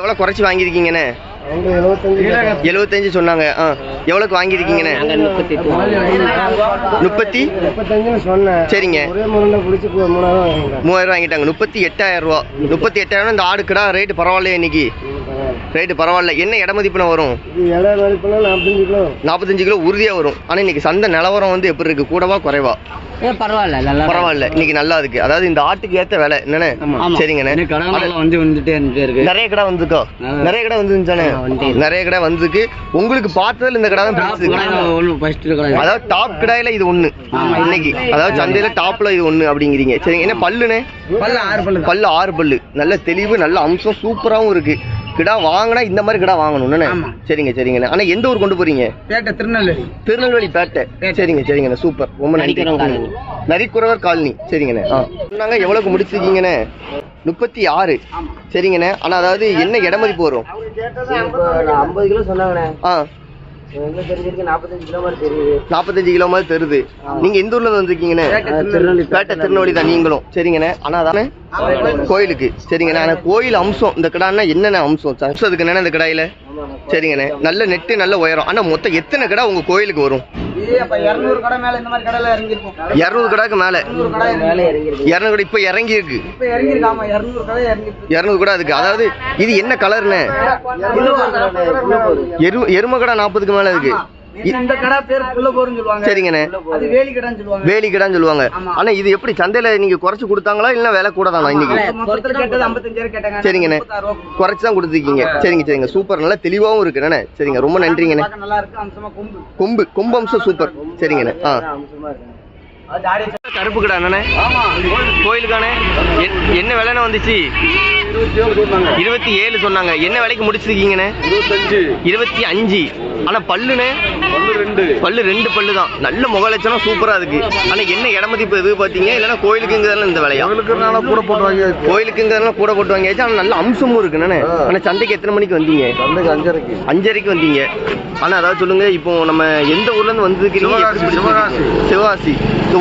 எவ்வளோ குறைச்சி வாங்கியிருக்கீங்கண்ணே எழுபத்தஞ்சு சொன்னாங்க. ஆ எவ்வளோக்கு வாங்கியிருக்கீங்கண்ணே முப்பத்தி? சொன்னேன் சரிங்க. மூணாயிரம் மூவாயிரம் வாங்கிட்டாங்க. முப்பத்தி எட்டாயிரம் ரூபா. முப்பத்தி எட்டாயிரம் இந்த ஆடு கிடா ரேட்டு பரவாயில்லையே இன்னைக்கு. ரேட்டு பரவாயில்ல. என்ன இட மதிப்புன வரும்? மதிப்புனா நாற்பத்தஞ்சு கிலோ நாற்பத்தஞ்சு கிலோ உறுதியாக வரும். ஆனால் இன்னைக்கு சந்தை நிலவரம் வந்து எப்படி இருக்கு? கூடவா குறைவா? பரவாயில்ல. நல்லா பரவாயில்ல. இன்னைக்கு நல்லா இருக்கு. அதாவது இந்த ஆட்டுக்கு ஏத்த விலை. என்னண்ணே? சரிங்கண்ணே. கடவுள் வந்து வந்துட்டே இருந்துட்டே இருக்கு. நிறைய கடை வந்துக்கோ நிறைய கடை வந்துருந்துச்சானே நிறைய கடை வந்திருக்கு. உங்களுக்கு பார்த்ததுல இந்த கடை தான் அதாவது டாப் கடாயில இது ஒண்ணு. இன்னைக்கு. அதாவது சந்தையில டாப்ல இது ஒண்ணு அப்படிங்கிறீங்க. சரிங்க. என்ன பல்லுனே பல்ல ஆறு பல்லு பல்லு ஆறு பல்லு. நல்ல தெளிவு நல்ல அம்சம் சூப்பராவும் இருக்கு. கிடா வாங்கினா இந்த மாதிரி கிடா வாங்கணும் என்னண்ணே? சரிங்க சரிங்கண்ணே ஆனா எந்த ஊர் கொண்டு போறீங்க? பேட்டை திருநெல்வேலி. திருநெல்வேலி பேட்டை. சரிங்க சரிங்கண்ணே சூப்பர். ரொம்ப நன்றி. நரிக்குறவர் காலனி. சரிங்கண்ணே ஆ. சொன்னாங்க எவ்வளவுக்கு முடிச்சிருக்கீங்கண்ணே? முப்பத்தி ஆறு. சரிங்கண்ணே. ஆனா அதாவது என்ன இட மதிப்பு வரும்? ஐம்பது கிலோ சொன்னாங்கண்ணே. ஆ. நாற்பத்தஞ்சு கிலோ மாதிரி தெரியுது. நீங்க எந்த ஊர்ல வந்திருக்கீங்கண்ணே? பேட்டை திருநெல்வேலி. தான் நீங்களும். சரிங்கண்ணே. ஆனா அதானே? கோயிலுக்கு. சரிங்கண்ணே ஆனா கோயில் அம்சம். இந்த கிடான்னா என்னென்ன அம்சம்? அம்சத்துக்கு என்னென்ன இந்த கிடாயில? சரிங்கண்ணே. நல்ல நெட்டு நல்ல உயரம். ஆனா மொத்தம் எத்தனை கடை உங்க கோயிலுக்கு வரும்? அப்ப இரநூறு கடை மேல இந்த மாதிரி கடையில இறங்கிருக்கும் இரநூறு கடாக்கு மேல. கடை மேலே இறங்கிருக்கு இரநூறு கடை இப்ப இறங்கி இருக்கு இப்ப இறங்கிருக்கு ஆமா இரநூறு கடை அதுக்கு. அதாவது இது என்ன கலர்னு எரு எரும கடை நாற்பதுக்கு மேல இருக்கு. இந்த கடை பேர் புள்ள போர்னு சொல்லுவாங்க. சரிங்கண்ணே. அது வேலி கடைன்னு சொல்லுவாங்க. வேலி கடான்னு சொல்லுவாங்க. ஆனா இது எப்படி சந்தையில நீங்க குறைச்சு கொடுத்தாங்களா இல்ல விலை கூட தானா இன்னைக்கு? சரிங்கண்ணே. குறைச்சு தான் கொடுத்துருக்கீங்க. சரிங்க சரிங்க. சூப்பர். நல்லா தெளிவாகவும் இருக்கு. என்னண்ணே சரிங்க. ரொம்ப நன்றிங்கண்ணே. கொம்பு. கொம்பு. அம்சம் சூப்பர். சரிங்கண்ணே. ஆ. கருப்பு கடை அண்ணனே கோயிலுக்கானே. என்ன விலைன்னு வந்துச்சு? இருபத்தி ஏழு சொன்னாங்க. என்ன விலைக்கு முடிச்சிருக்கீங்கண்ணே? இருபத்தி அஞ்சு. ஆனா பல்லுண்ணே ஒன்று ரெண்டு. பல்லு ரெண்டு பல்லு தான் நல்ல முக லட்சணம் சூப்பரா இருக்கு. ஆனா என்ன இட மதிப்பு எது பாத்தீங்க? இல்லைன்னா கோயிலுக்குங்கிறதுல இந்த விலையா? அவங்களுக்குனால கூட போட்டு வாங்கி கோயிலுக்குங்கிறதுல கூட போட்டு வாங்கியாச்சு. ஆனா நல்ல அம்சமும் இருக்கு என்னண்ணே? ஆனா சந்தைக்கு எத்தனை மணிக்கு வந்தீங்க? சந்தைக்கு அஞ்சரைக்கு. அஞ்சரைக்கு வந்தீங்க. ஆனா அதாவது சொல்லுங்க இப்போ நம்ம எந்த ஊர்ல இருந்து வந்திருக்கீங்க? சிவகாசி,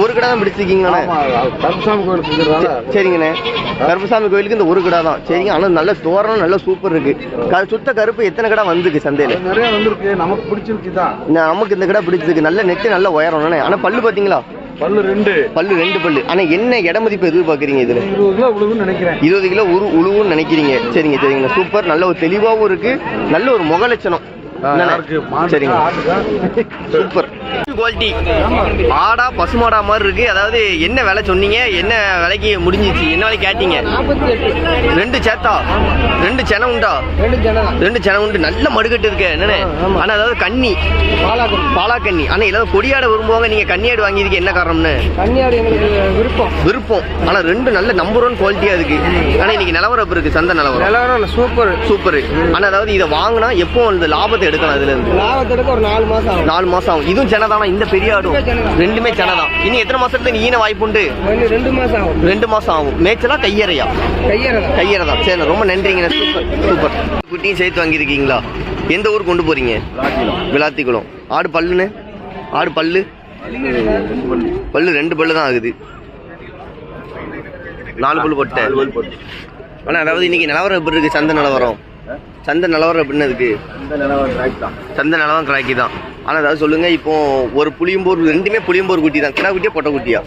ஒரு கடை தான் பிடிச்சிருக்கீங்கண்ணே கருப்பசாமி சரிங்கண்ணே. கருப்பசாமி கோயிலுக்கு இந்த ஒரு கடை தான். சரிங்க ஆனா நல்ல தோரணம் நல்ல சூப்பர் இருக்கு. சுத்த கருப்பு எத்தனை கடை வந்திருக்கு சந்தையில? நிறைய வந்திருக்கு. நமக்கு பிடிச்சிருக்கு தான் ந- நமக்கு இந்த கடை பிடிச்சிருக்கு. நல்ல நெட்டு நல்ல உயரம் ஆனா பல்லு பாத்தீங்களா? பல்லு ரெண்டு. பல்லு ரெண்டு பல்லு. ஆனா என்ன இட மதிப்பு எதிர்பார்க்குறீங்க இதுல? இருபது கிலோ விழுதுன்னு நினைக்கிறேன். இருபது கிலோ உரு உழுவுன்னு நினைக்கிறீங்க. சரிங்க சரிங்க. சூப்பர். நல்ல ஒரு தெளிவாகவும் இருக்கு. நல்ல ஒரு முக லட்சணம் என்னண்ணே? யாருக்கு? மாட்டுக்கா, சரிங்க? சூப்பர். குவாலிட்டி ஆடா பசுமாடா மாதிரி இருக்கு. அதாவது என்ன விலை சொன்னீங்க? என்ன விலைக்கு முடிஞ்சிச்சு? என்ன விலை கேட்டீங்க? ரெண்டு சேத்தா ரெண்டு சென உண்டா? ரெண்டு சென உண்டு. நல்ல மடுக்கட்டு இருக்கு. என்னண்ணே? ஆனா அதாவது கன்னி. பாலா கன்னி ஆனா ஏதாவது கொடியாட விரும்புவாங்க? நீங்க கன்னியாடு வாங்கியிருக்க என்ன காரணம்னு? கன்னியாடு எங்களுக்கு விருப்பம். விருப்பம். ஆனா ரெண்டு நல்ல நம்பர் ஒன் குவாலிட்டியா இருக்கு. ஆனா இன்னைக்கு நிலவரம் எப்படி இருக்கு? சந்தை நிலவரம்? நிலவரம் சூப்பர் சூப்பர் ஆனா அதாவது இதை வாங்கினா எப்போ அந்த லாபத்தை எடுக்கலாம் அதுல இருந்து? லாபத்திற்கு ஒரு நாலு மாசம் நாலு மாசம் ஆகும். இதுவும் செனதானா இந்த பெரிய ஆடும் ரெண்டுமே செனதான் இனி எத்தனை மாசத்துல ஈன வாய்ப்பு உண்டு இன்னும் ரெண்டு மாசம் ஆகும். ரெண்டு மாசம் ஆகும். மேய்ச்சலா கையறையா? கையறை தான் சரி ரொம்ப நன்றிங்க. சூப்பர் சூப்பர் குட்டியும் சேர்த்து வாங்கியிருக்கீங்களா? எந்த ஊருக்கு கொண்டு போறீங்க? விளாத்திக்குளம். ஆடு பல்லுன்னு? ஆடு பல்லு? பல்லு ரெண்டு பல்லு தான் ஆகுது. நாலு பல்லு போட்ட ஆனா அதாவது இன்னைக்கு நிலவரம் எப்படி இருக்கு? சந்தை நிலவரம்? சந்தை நிலவரம் எப்படின்னு இருக்கு? சந்தை நிலவரம் கிராக்கி தான். ஆனா அதாவது சொல்லுங்க இப்போ ஒரு புளியம்போர் ரெண்டுமே புளியம்போர் குட்டி தான். கிடா குட்டியா பொட்டை குட்டியா?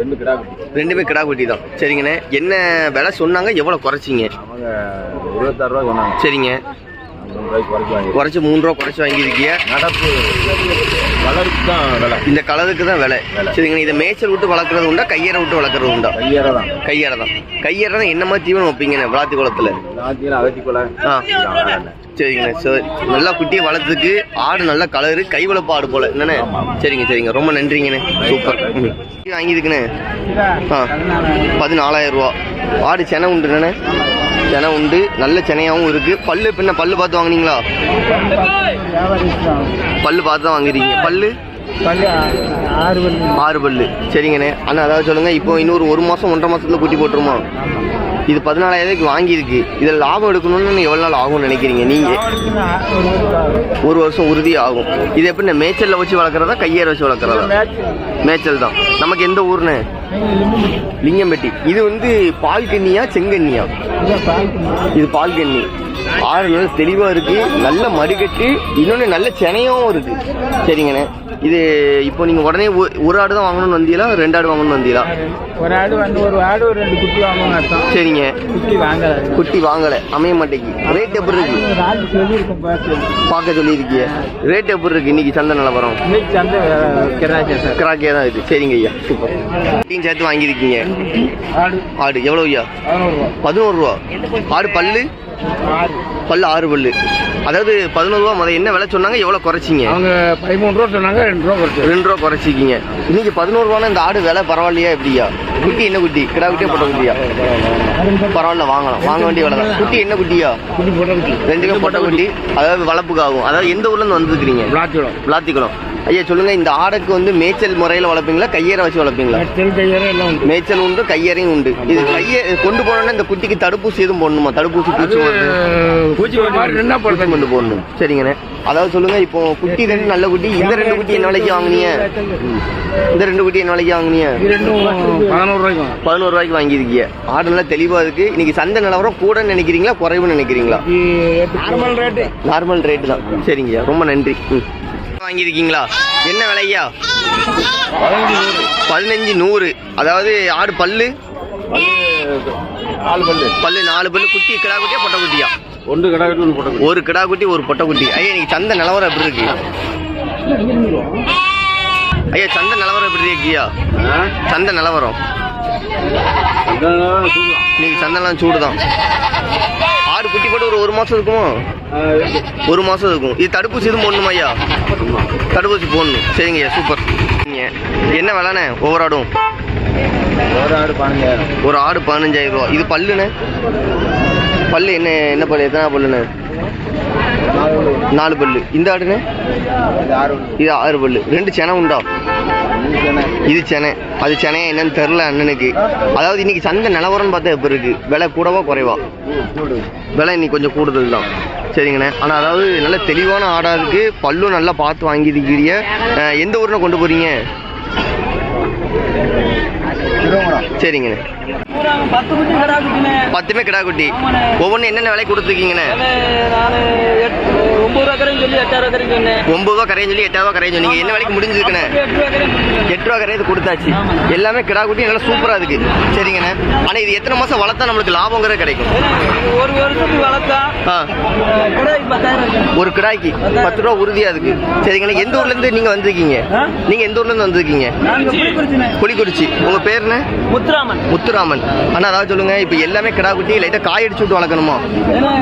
ரெண்டு கிடா குட்டி. ரெண்டுமே கிடா குட்டி தான். சரிங்கண்ணே. என்ன விலை சொன்னாங்க? எவ்வளவு குறைச்சிங்க? இருபத்தாறு ரூபா சொன்னாங்க. சரிங்க. குறைச்சி மூணு ரூபா குறைச்சி வாங்கியிருக்கீங்க. நடப்பு வளருக்கு தான் விலை. இந்த கலருக்கு தான் விலை. சரிங்க இதை மேய்ச்சல் விட்டு வளர்க்குறது உண்டா? கையறை விட்டு வளர்க்குறது உண்டா? கையறை தான். கையறை தான். கையறை தான் என்ன மாதிரி தீவனம் வைப்பீங்கண்ணே விளாத்தி குளத்துல? நாத்தியில் அகத்திக்குள்ள ஆ. சரிங்கண்ணே சரி. நல்லா குட்டியை வளர்த்துக்கு ஆடு நல்ல கலரு கை வளர்ப்பு ஆடு போல. என்னண்ணே? சரிங்க சரிங்க. ரொம்ப நன்றிங்கண்ணே. சூப்பர். வாங்கியிருக்குண்ணே. ஆ. பதினாலாயிரம் ரூபா. ஆடு செனை உண்டுண்ணே. செனை உண்டு. நல்ல செனையாகவும் இருக்கு. பல்லு பின்ன பல்லு பார்த்து வாங்குனீங்களா? பல்லு பார்த்து தான் வாங்குறீங்க. பல்லு? ஆறு மணி ஆறு பல்லு. சரிங்கண்ணே. அண்ணா அதாவது சொல்லுங்க இப்போ இன்னொரு ஒரு மாசம் ஒன்றரை மாசத்துல குட்டி போட்டுருமா? இது பதினாலாயிரத்துக்கு வாங்கியிருக்கு. இதில் லாபம் எடுக்கணும்னு எவ்வளோ நாள் ஆகும்னு நினைக்கிறீங்க? நீங்க ஒரு வருஷம் உறுதி ஆகும். இது எப்படி மேய்ச்சல்ல வச்சு வளர்க்குறதா கையேற வச்சு வளர்க்குறதா? மேய்ச்சல். தான். நமக்கு எந்த ஊர்னு லிங்கம்பட்டி. இது வந்து பால் கண்ணியா செங்கண்ணியா இது பால் கண்ணி. ஆறு நல்ல தெளிவாக இருக்குது நல்ல மடிக்கட்டு இன்னொன்று நல்ல செனையும் இருக்குது சரிங்கண்ணே. இது இப்போ நீங்கள் உடனே ஒரு ஆடு தான் வாங்கணும்னு வந்தீங்களா? ரெண்டு ஆடு வாங்கணும்னு வந்தீங்களா? ஒரு ஆடு வந்து ஒரு ஆடு ஒரு ரெண்டு குட்டி வாங்கணும் அர்த்தம். சரிங்க. குட்டி வாங்கல. குட்டி வாங்கலை. அமைய மாட்டேங்கி ரேட் எப்படி இருக்கு? பார்க்க சொல்லியிருக்கிய. ரேட் எப்படி இருக்கு? இன்னைக்கு சந்தை நிலவரம் இன்னைக்கு சார். கிராக்கியாக தான் இது. சரிங்க ஐயா. சூப்பர். குட்டியும் சேர்த்து வாங்கியிருக்கீங்க. ஆடு. ஆடு. எவ்வளோ ஐயா? பதினோரு ரூபா. ஆடு பல்லு? பல்லு ஆறு பல்லு. அதாவது பதினோரு ரூபா என்ன விலை சொன்னாங்க? எவ்வளோ குறைச்சிங்க? அவங்க பதிமூணு ரூபா சொன்னாங்க ரெண்டு ரூபா குறைச்சு ரெண்டு ரூபா குறைச்சிக்கிங்க இன்னைக்கு பதினோரு ரூபானா இந்த ஆடு விலை பரவாயில்லையா எப்படியா? குட்டி என்ன குட்டி? கிடா குட்டியா போட்ட குட்டியா? பரவாயில்ல வாங்கலாம். வாங்க வேண்டிய விலை தான். குட்டி என்ன குட்டியா? குட்டி போட்ட குட்டி ரெண்டுமே பொட்டை குட்டி. அதாவது வளர்ப்புக்கு ஆகும் அதாவது எந்த ஊர்ல இருந்து வந்துருக்கிறீங்க? விளாத்தியோம் விளாத்திக்குளம். ஐயா சொல்லுங்க இந்த ஆடுக்கு வந்து மேய்ச்சல் முறையில் வளர்ப்பீங்களா? கையேற வச்சு வளர்ப்பீங்களா? மேய்ச்சல் உண்டு கையறையும் உண்டு. இது கையை கொண்டு போனோன்னா இந்த குட்டிக்கு தடுப்பூசி எதுவும் போடணுமா? தடுப்பூசி பூச்சி பூச்சி மருந்து போடணும். சரிங்கண்ணே. அதாவது சொல்லுங்க இப்போ குட்டி ரெண்டு நல்ல குட்டி இந்த ரெண்டு குட்டி என்ன விலைக்கு வாங்குனீங்க? இந்த ரெண்டு குட்டி என்ன விலைக்கு வாங்குனீங்க? பதினோரு ரூபாய்க்கும் பதினோரு ரூபாய்க்கு வாங்கியிருக்கீங்க. ஆடு நல்லா தெளிவா இருக்கு. இன்னைக்கு சந்தை நிலவரம் கூட நினைக்கிறீங்களா குறைவுன்னு நினைக்கிறீங்களா? நார்மல் ரேட்டு நார்மல் ரேட்டு தான். சரிங்கய்யா ரொம்ப நன்றி. ம். வாங்கியிருக்கீங்களா? என்ன விலையா? பதினஞ்சு நூறு. அதாவது ஆடு பல்லு நாலு பல்லு. பல்லு நாலு பல்லு குட்டி கிடா குட்டியா பொட்டை குட்டியா? ஒன்று கடை கட்டி ஒன்று போட்ட ஒரு கிடா குட்டி ஒரு பொட்டை குட்டி. ஐயா இன்னைக்கு சந்தை நிலவரம் எப்படி இருக்கு? ஐயா சந்தை நிலவரம் எப்படி இருக்கியா சந்தை நிலவரம். இன்னைக்கு சந்தைலாம் சூடு தான் ஆடு குட்டி போட்டு ஒரு ஒரு மாசம் இருக்குமோ? ஒரு மாசம் இருக்கும். இது தடுப்பூசி எதுவும் போடணுமா ஐயா? தடுப்பூசி போடணும். சரிங்க ஐயா சூப்பர். என்ன விலைண்ணே ஒவ்வொரு ஆடும்? ஒரு ஆடு பதினஞ்சாயிரம். ஒரு ஆடு பதினஞ்சாயிரம் ரூபா. இது பல்லுண்ணே? பல்லு என்ன என்ன பல்லு? எத்தனை பல்லுண்ணே நாலு பல்லு. இந்த ஆடுண்ணே ஆறு இது ஆறு பல்லு. ரெண்டு செனை உண்டா? இது செனை. அது சென என்னன்னு தெரில அண்ணனுக்கு. அதாவது இன்னைக்கு சந்தை நிலவரம்னு பார்த்தா எப்படி இருக்கு? விலை கூடவா குறைவா? விலை இன்னைக்கு கொஞ்சம் கூடுதல் தான். சரிங்கண்ணே. ஆனால் அதாவது நல்ல தெளிவான ஆடாக இருக்குது பல்லும் நல்லா பார்த்து வாங்கியிருக்கிறீங்க. எந்த ஊரில் கொண்டு போகிறீங்க சரிங்கண்ணே. பத்துமே கிடா குட்டி ஒவ்வொன்றும் என்னென்ன விலை கொடுத்துருக்கீங்கண்ணே? ஒன்பது ரூபா கரையும் சொல்லி எட்டாயிரம் ரூபா கரையும் சொன்னீங்க. என்ன விலைக்கு முடிஞ்சிருக்குண்ணே? எட்டு ரூபா கரையது கொடுத்தாச்சு. எல்லாமே கிடா குட்டி நல்லா சூப்பராக இருக்கு. சரிங்கண்ணே. ஆனால் இது எத்தனை மாதம் வளர்த்தா நம்மளுக்கு லாபங்கிறது கிடைக்கும்? ஒரு வருஷத்துக்கு வளர்த்தா ஒரு கிடாய்க்கு பத்து ரூபா உறுதியாக இருக்கு சரிங்கண்ணே எந்த ஊர்லேருந்து நீங்கள் வந்திருக்கீங்க? ஆ? நீங்கள் எந்த ஊர்லேருந்து வந்திருக்கீங்க? நாங்க புளிக்குறிச்சினே. புலிக்குறிச்சி. உங்கள் பேர் என்ன? முத்துராமன். முத்துராமன். அண்ணா அதாவது சொல்லுங்க இப்போ எல்லாமே கிடா குட்டி லைட்டாக காய் அடிச்சு விட்டு வளர்க்கணுமா? ஏன்னா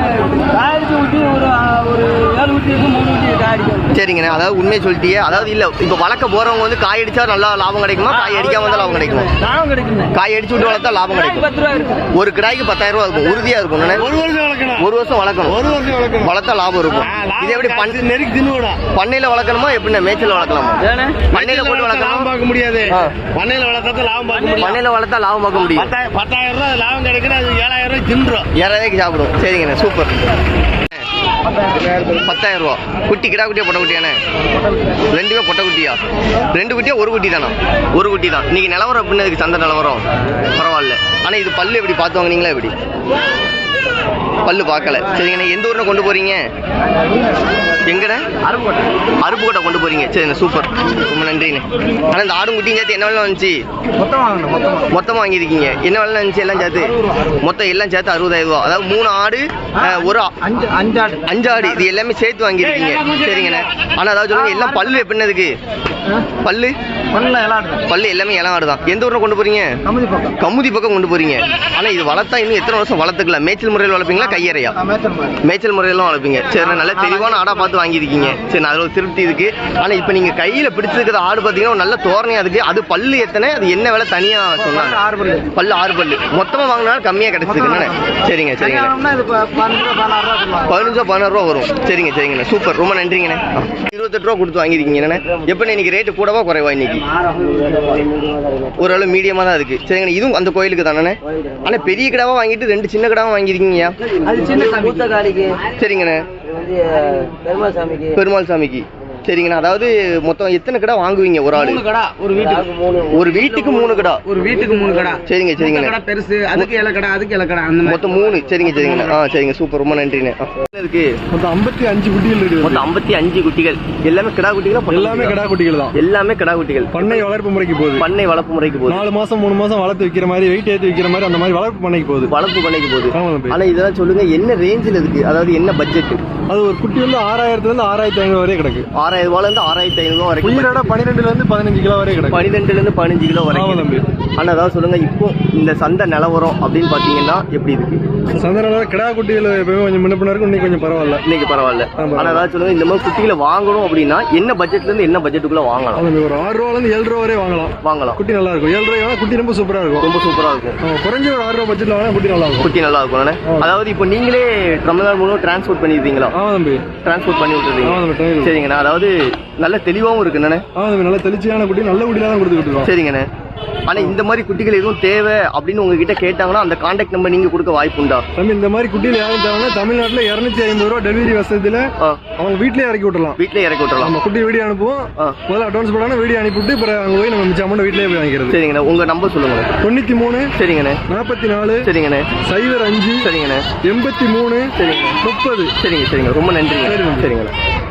காயடிச்சு ஊட்டி ஒரு ஒரு ஏழு இருக்கு மூணு ஊட்டி காயடிக்கும் சரிங்கண்ணே. அதாவது உண்மையை சொல்லிட்டியே. அதாவது இல்லை இப்போ வளர்க்க போகிறவங்க வந்து காய் அடிச்சா நல்லா லாபம் கிடைக்குமா? காய் அடிக்காம வந்தால் லாபம் கிடைக்குமா? லாபம் காய் அடிச்சு விட்டு வளர்த்தா லாபம் கிடைக்கும். ரூபா ஒரு கிடாய்க்கு பத்தாயிரம் ரூபா இருக்கும். உறுதியா இருக்கும். ஒரு வருஷம் வளர்க்கணும் ஒரு வருஷம் வளர்க்கணும். ஒரு வருஷம் வளர்க்கணும் வளர்த்தா லாபம் இருக்கும். இது எப்படி பண் நெருக்கி தின்னுடா பண்ணையில வளர்க்கணுமா? எப்படின்னா மேய்ச்சல் வளர்க்கலாமா? பண்ணையில போட்டு லாபம் வளர்க்கணும் பார்க்க முடியாது. பண்ணையில வளர்த்தா லாபம் பார்க்க முடியாது பண்ணையில வளர்த்தா லாபம் பார்க்க முடியும். பத்தாயிரம் ரூபாய் லாபம் கிடைக்குது அது ஏழாயிரம் ரூபாய் தின்றோம். யாராவது சாப்பிடும் சரிங்கண்ணே. சூப்பர். பத்தாயிரம் ரூபா. குட்டி கிடா குட்டியா பொட்டை குட்டியாண்ணே ரெண்டுமே பொட்டை குட்டியா? ரெண்டு குட்டியா ஒரு குட்டி தானா? ஒரு குட்டி தான். இன்னைக்கு நிலவரம் அப்படின்னு இதுக்கு சந்தை நிலவரம் பரவாயில்ல. ஆனா இது பல்லு எப்படி பார்த்து வாங்குனீங்களா எப்படி? பல்லு பார்க்கல. சரிங்கண்ணே எந்த ஊர்ல கொண்டு போறீங்க? எங்கண்ணே அருங்கோட்டை அருப்புக்கோட்டை கொண்டு போறீங்க. சரிண்ணே சூப்பர். ரொம்ப நன்றிண்ணே. ஆனால் இந்த ஆடும் குட்டியும் சேர்த்து என்ன வேலை வந்துச்சு? மொத்தம் வாங்கணும் மொத்தம். மொத்தமாக வாங்கியிருக்கீங்க. என்ன வேலை இருந்துச்சு எல்லாம் சேர்த்து? மொத்தம் எல்லாம் சேர்த்து அறுபதாயிரம் ரூபா. அதாவது மூணு ஆடு ஒரு ஆ- அஞ்சு அஞ்சாடு அஞ்சு ஆடு. இது எல்லாமே சேர்த்து வாங்கியிருக்கீங்க. சரிங்கண்ணே. ஆனால் அதாவது சொல்லுங்க எல்லாம் பல்லு எப்படின்னதுக்கு பல்லு? பண்ணல எல்லாம் பல்லு எல்லாமே இளம் ஆடு தான் எந்த ஊரில் கொண்டு போறீங்க? கமுதி பக்கம். கொண்டு போறீங்க. ஆனால் இது வளர்த்தா இன்னும் எத்தனை வருஷம் வளர்த்துக்கலாம்? மேய்ச்சல் முறையில் வளர்ப்பீங்களா? கையறையா? மேய்ச்சல் முறையெல்லாம் வளர்ப்பீங்க. சரி நல்ல தெளிவான ஆடா பார்த்து வாங்கியிருக்கீங்க. சரி அதில் ஒரு திருப்தி இருக்கு. ஆனால் இப்போ நீங்கள் கையில் பிடிச்சிருக்கிற ஆடு பார்த்தீங்கன்னா ஒரு நல்ல தோரணையாக இருக்கு. அது பல்லு எத்தனை? அது என்ன விலை தனியாக சொன்னாங்க. ஆறு பல்லு. பல்லு ஆறு பல்லு. மொத்தமாக வாங்கினாலும் கம்மியாக கிடைச்சிருக்கு. என்னண்ணே? சரிங்க சரிங்க. பதினஞ்சோ பதினாறு ரூபா வரும். சரிங்க சரிங்கண்ணே. சூப்பர். ரொம்ப நன்றிங்கண்ணே. இருபத்தெட்டு ரூபா கொடுத்து வாங்கியிருக்கீங்க என்னண்ணே எப்படி இன்னைக்கு ரேட்டு கூடவா குறைவா இன்னைக்கு? ஓரளவு மீடியமாக தான் இருக்கு. சரிங்கண்ணே. இதுவும் அந்த கோயிலுக்கு தானே ஆனால் பெரிய கிடாவா வாங்கிட்டு ரெண்டு சின்ன கிடாவும் காளிக்கு. சரிங்கண்ணே. பெருமாள் சாமிக்கு பெருமாள் சாமிக்கு சரிங்கண்ணா. அதாவது மொத்தம் எத்தனை கடை வாங்குவீங்க ஒரு ஆளு? மூணு கடை ஒரு வீட்டுக்கு. ஒரு வீட்டுக்கு மூணு கடை. ஒரு வீட்டுக்கு மூணு கடை. சரிங்க கடை பெருசு அதுக்கு இலை கடை அதுக்கு இலை கடை அந்த மொத்தம் மூணு. சரிங்க சரிங்கண்ணா. ஆ சரிங்க. சூப்பர். ரொம்ப நன்றிண்ணே. இருக்கு? மொத்தம் ஐம்பத்தி அஞ்சு குட்டிகள் இருக்குது மொத்தம் ஐம்பத்தி அஞ்சு குட்டிகள். எல்லாமே கிடா குட்டிகளா எல்லாமே? கடா குட்டிகள் தான். எல்லாமே கிடா குட்டிகள். பண்ணை வளர்ப்பு முறைக்கு போகுது. பண்ணை வளர்ப்பு முறைக்கு போகுது. நாலு மாசம் மூணு மாசம் வளர்த்து வைக்கிற மாதிரி வெயிட் ஏத்தி வைக்கிற மாதிரி அந்த மாதிரி வளர்ப்பு பண்ணைக்கு போகுது. வளர்ப்பு பண்ணைக்கு போகுது. ஆனா இதெல்லாம் சொல்லுங்க என்ன ரேஞ்சில் இருக்கு? அதாவது என்ன பட்ஜெட் அது ஒரு குட்டி வந்து ஆறாயிரத்துல இருந்து ஆறாயிரத்தி ஐநூறு வரையும் கிடக்கு. ஆறாயிரம் ரூபாயில இருந்து ஆறாயிரத்தி ஐநூறு ரூபா வரைக்கும் உயிரோட பன்னிரெண்டுல இருந்து பதினஞ்சு கிலோ வரையும் கிடக்கு. பன்னிரெண்டுல இருந்து பதினஞ்சு கிலோ வரைக்கும் தம்பி. ஆனா அதாவது சொல்லுங்க இப்போ இந்த சந்தை நிலவரம் அப்படின்னு பாத்தீங்கன்னா எப்படி இருக்கு? சந்தனால கிடா குட்டிகள் எப்பவுமே கொஞ்சம் முன்ன பின்ன இருக்கும் இன்னைக்கு கொஞ்சம் பரவாயில்ல. இன்னைக்கு பரவாயில்ல. ஆமா. ஆனா அதாவது சொல்லுங்க இந்த மாதிரி குட்டிகளை வாங்கணும் அப்படின்னா என்ன பட்ஜெட்ல இருந்து என்ன பட்ஜெட்டுக்குள்ள வாங்கலாம்? ஒரு ஆறு ரூபால இருந்து ஏழு ரூபா வரை வாங்கலாம். வாங்கலாம். குட்டி நல்லா இருக்கும். ஏழு ரூபாய் குட்டி ரொம்ப சூப்பரா இருக்கும். ரொம்ப சூப்பரா இருக்கும். குறைஞ்ச ஒரு ஆறு ரூபா பட்ஜெட்ல வாங்கினா குட்டி நல்லா இருக்கும். குட்டி நல்லா இருக்கும்? அதாவது இப்போ நீங்களே தமிழ்நாடு மூலம் டிரான்ஸ்போர்ட் பண்ணிருக்கீங்களா? ஆமா தம்பி. டிரான்ஸ்போர்ட் பண்ணி train. சரிங்கண்ணா. அதாவது நல்ல தெளிவாகவும் இருக்கு என்னண்ணே ஆமா தம்பி நல்ல தெளிச்சியான குட்டி நல்ல குட்டியில தான் கொடுத்துக்கிட்டு இருக்கோம். சரிங்கண்ணே. ஆனா இந்த மாதிரி குட்டிகள் எதுவும் தேவை அப்படின்னு உங்ககிட்ட கேட்டாங்கன்னா அந்த கான்டாக்ட் நம்பர் நீங்க கொடுக்க வாய்ப்பு உண்டா? தம்பி இந்த மாதிரி குட்டியில் யாரும் தேவைன்னா தமிழ்நாட்டுல இருநூத்தி ஐம்பது ரூபா டெலிவரி வசதியில அவங்க வீட்லயே இறக்கி விட்டுறலாம். வீட்லயே இறக்கி விட்டுறலாம். நம்ம குட்டி வீடியோ அனுப்புவோம். முதல்ல அட்வான்ஸ் போடாம வீடியோ அனுப்பிவிட்டு அப்புறம் அங்க போய் நம்ம மிச்ச அமௌண்ட் வீட்லயே போய் வாங்கிக்கிறது. சரிங்கண்ணே. உங்க நம்பர் சொல்லுங்க. தொண்ணூத்தி மூணு சரிங்கண்ணே. நாற்பத்தி நாலு சரிங்கண்ணே. சைபர் அஞ்சு சரிங்கண்ணே. எண்பத்தி மூணு சரிங்க முப்பது. சரிங்க சரிங்க. ரொம்ப நன்றிங்க. சரி, நன்றி. சரிங்கண்ணே.